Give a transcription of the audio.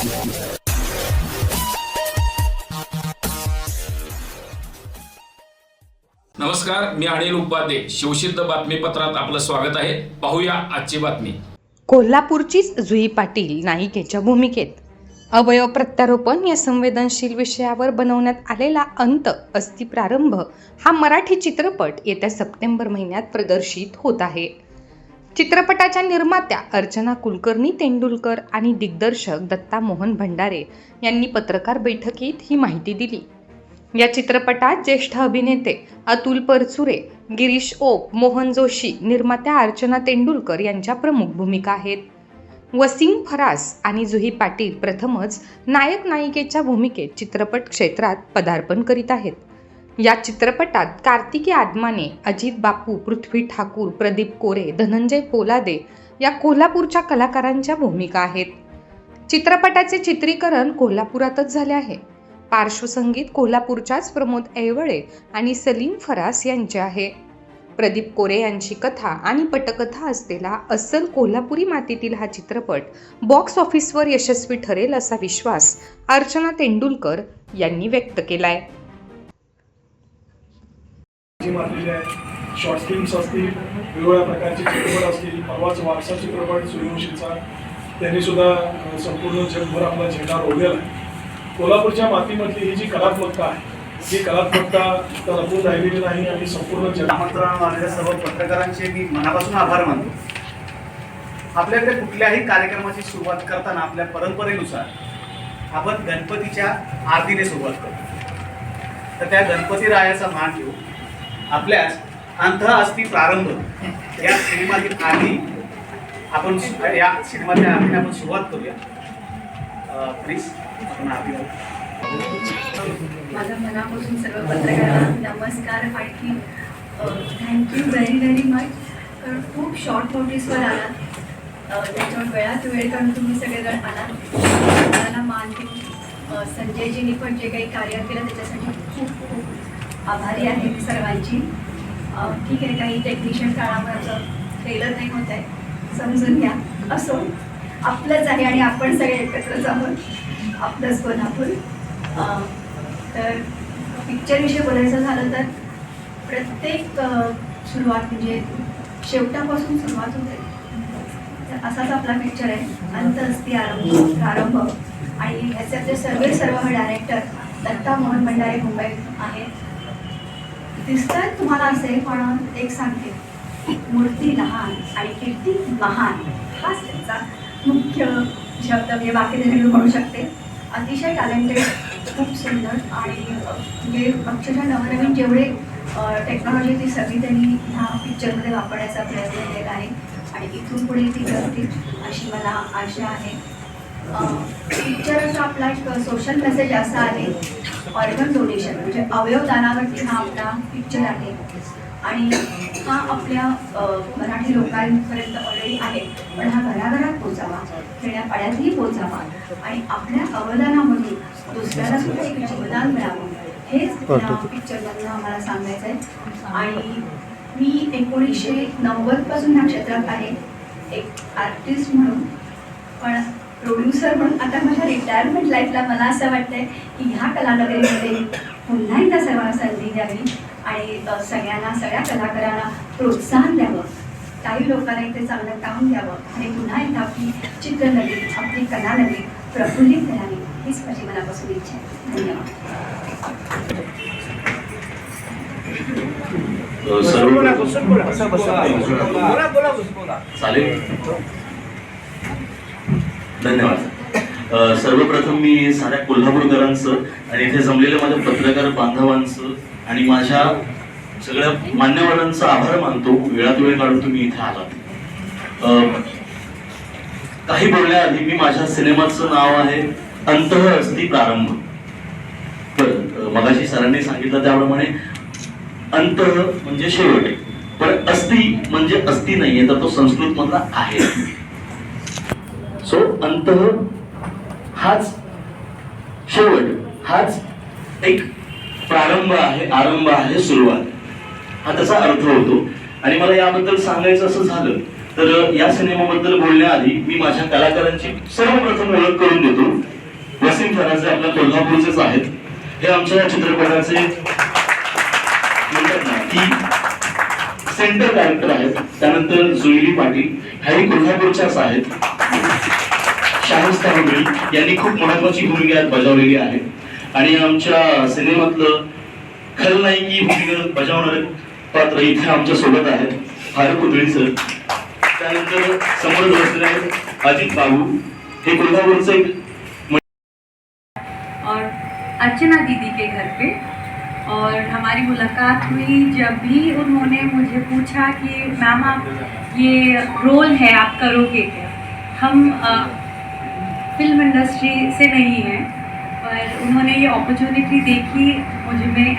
नमस्कार मी अनिल उपाध्ये. शिवसिद्ध बातमीपत्रात आपलं स्वागत आहे. पाहूया आजची बातमी. कोल्हापूरचीच जुई पाटील नायिकेच्या भूमिकेत. अवयव प्रत्यारोपण या संवेदनशील विषयावर बनवण्यात आलेला अंत अस्ति प्रारंभ हा मराठी चित्रपट येत्या सप्टेंबर महिन्यात प्रदर्शित होत आहे. चित्रपटाच्या निर्मात्या अर्चना कुलकर्णी तेंडुलकर आणि दिग्दर्शक दत्ता मोहन भंडारे यांनी पत्रकार बैठकीत ही माहिती दिली. या चित्रपटात ज्येष्ठ अभिनेते अतुल परचुरे गिरीश ओक मोहन जोशी निर्मात्या अर्चना तेंडुलकर यांच्या प्रमुख भूमिका आहेत. वसीम फरास आणि जुही पाटील प्रथमच नायक नायिकेच्या भूमिकेत चित्रपट क्षेत्रात पदार्पण करीत आहेत. या चित्रपटात कार्तिकी आदमाने अजित बापू पृथ्वी ठाकूर प्रदीप कोरे धनंजय पोलादे या कोल्हापूरच्या कलाकारांच्या भूमिका आहेत. चित्रपटाचे चित्रीकरण कोल्हापुरातच झाले आहे. पार्श्वसंगीत कोल्हापूरच्याच प्रमोद ऐवळे आणि सलीम फरास यांचे आहे. प्रदीप कोरे यांची कथा आणि पटकथा असलेला अस्सल कोल्हापुरी मातीतील हा चित्रपट बॉक्स ऑफिसवर यशस्वी ठरेल असा विश्वास अर्चना तेंडुलकर यांनी व्यक्त केला आहे मारलेले आहेत शॉर्ट फिल्म्स असतील वेगवेगळ्या प्रकारचे चित्रपट असतील परवाच वारसा चित्रपट सूर्यवंशीचा त्यांनी सुद्धा संपूर्ण जगभर आपला झेंडा रोवलेला आहे. कोल्हापूरच्या मातीमधली ही जी कलात्मकता आहे ही कलात्मकता तर लपून राहिलेली नाही आणि संपूर्ण जग आमंत्रण आलेल्या सर्व पत्रकारांचे मी मनापासून आभार मानतो. आपल्याकडे कुठल्याही कार्यक्रमाची सुरुवात करताना आपल्या परंपरेनुसार आपण गणपतीच्या आरतीने सुरुवात करतो. तर त्या गणपती रायाचा मान घेऊ आपल्यास अंध असती प्रारंभ. या सिनेमातील आधी आपण या सिनेमाच्या आधी आपण सुरुवात करूया. प्लीज आपण आधी माझ्या मनापासून सर्व पत्रकारांना नमस्कार आणखी थँक्यू व्हेरी व्हेरी मच कारण खूप शॉर्ट नोटीसवर आला. त्याच्यावर वेळात वेळ काढून तुम्ही सगळेजण आलात मला मान देऊन संजयजींनी पण जे काही कार्य केलं त्याच्यासाठी खूप खूप आभारी आहे मी सर्वांची. ठीक आहे काही टेक्निशियन काळामुळे असं फेलर नाही होत आहे. समजून घ्या. असो आपलंच आहे आणि आपण सगळे एकत्रच आहोत आपलंच कोल्हापूर. तर पिक्चरविषयी बोलायचं झालं तर प्रत्येक सुरुवात म्हणजे शेवटापासून सुरुवात होते. तर असाच आपला पिक्चर आहे. अंत असती आरंभ प्रारंभ. आणि ह्याच्यातले सर्व सर्व डायरेक्टर दत्ता मोहन भंडारे मुंबईत आहेत. दिसतंय तुम्हाला असे पण एक सांगते. मूर्ती लहान आणि कीर्ती महान. हाच त्यांचा मुख्य शब्द मी बाकी मी म्हणू शकते. अतिशय टॅलेंटेड खूप सुंदर आणि म्हणजे अक्षरशः नवनवीन जेवढे टेक्नॉलॉजी ती सगळी त्यांनी ह्या पिक्चरमध्ये वापरण्याचा प्रयत्न केलेला आहे. आणि इथून पुढे ती करतील अशी मला आशा आहे. पिक्चरचा आपला एक सोशल मेसेज असा आहे ऑर्गन डोनेशन म्हणजे अवयव दानावरती हा आपला पिक्चर आहे. आणि हा आपल्या मराठी लोकांपर्यंत ऑलरेडी आहे. पण हा घराघरात पोचावा खेड्यापाड्यातही पोचावा आणि आपल्या अवदानामधून दुसऱ्याला सुद्धा एक जीवदान मिळावं. हेच या पिक्चरमधनं आम्हाला सांगायचं आहे आणि मी एकोणीसशे नव्वदपासून ह्या क्षेत्रात आहे. एक आर्टिस्ट म्हणून. पण प्रोड्युसर म्हणून आता माझ्या रिटायरमेंट लाईफला मला असं वाटतंय की ह्या कलानगरीमध्ये पुन्हा एकदा सर्वांना संधी द्यावी आणि सगळ्यांना सगळ्या कलाकारांना प्रोत्साहन द्यावं. काही लोकांना इथे चांगलं काम द्यावं आणि पुन्हा एकदा आपली चित्रनगरी आपली कलानगरी प्रफुल्लित करावी हीच माझी मनापासून इच्छा आहे. धन्यवाद. चालेल. धन्यवाद. सर्वप्रथम मी साऱ्या कोल्हापूरकरांचं आणि इथे जमलेल्या माझ्या पत्रकार बांधवांचं आणि माझ्या सगळ्या मान्यवरांचा आभार मानतो. वेळात वेळ काढून तुम्ही इथे आलात. काही बोलण्याआधी मी माझ्या सिनेमाचं नाव आहे अंतः असती प्रारंभ. तर मगाशी सरांनी सांगितलं त्याप्रमाणे अंत म्हणजे शेवट. पण अस्ति म्हणजे अस्ति नाहीये तर तो संस्कृत मधला आहे. अंत हाच शेवट हाच एक प्रारंभ आहे आरंभ आहे सुरुवात. हा त्याचा अर्थ होतो. आणि मला याबद्दल सांगायचं असं झालं तर या सिनेमाबद्दल बोलण्याआधी मी माझ्या कलाकारांची सर्वप्रथम ओळख करून देतो. वसीम फराजे आपल्या कोल्हापूरचेच आहेत. हे आमच्या चित्रपटाचे म्हणतात ना की सेंटर कॅरेक्टर आहेत. त्यानंतर जुईली पाटील ह्याही कोल्हापूरच्याच आहेत. शाहिस्ता यांनी खूप महत्वाची भूमिका यात बजावलेली आहे. आणि आमच्या सिनेमातलं खलनायकी भूमिका बजावणारे पात्र इथे आमच्यासोबत आहेत. फारुख उदळी सर. त्यानंतर समोर बसलेले आहेत अजित बाबू. हे कोल्हापूरचं एक और अर्चना दीदी के घर पे। और हमारी मुलाकात हुई जब भी उन्होंने मुझे पूछा कि मैम आप ये रोल है आप करोगे क्या? हम आ, फिल्म इंडस्ट्री से नहीं है पर उन्होंने ये अपॉर्चुनिटी देखी मुझे में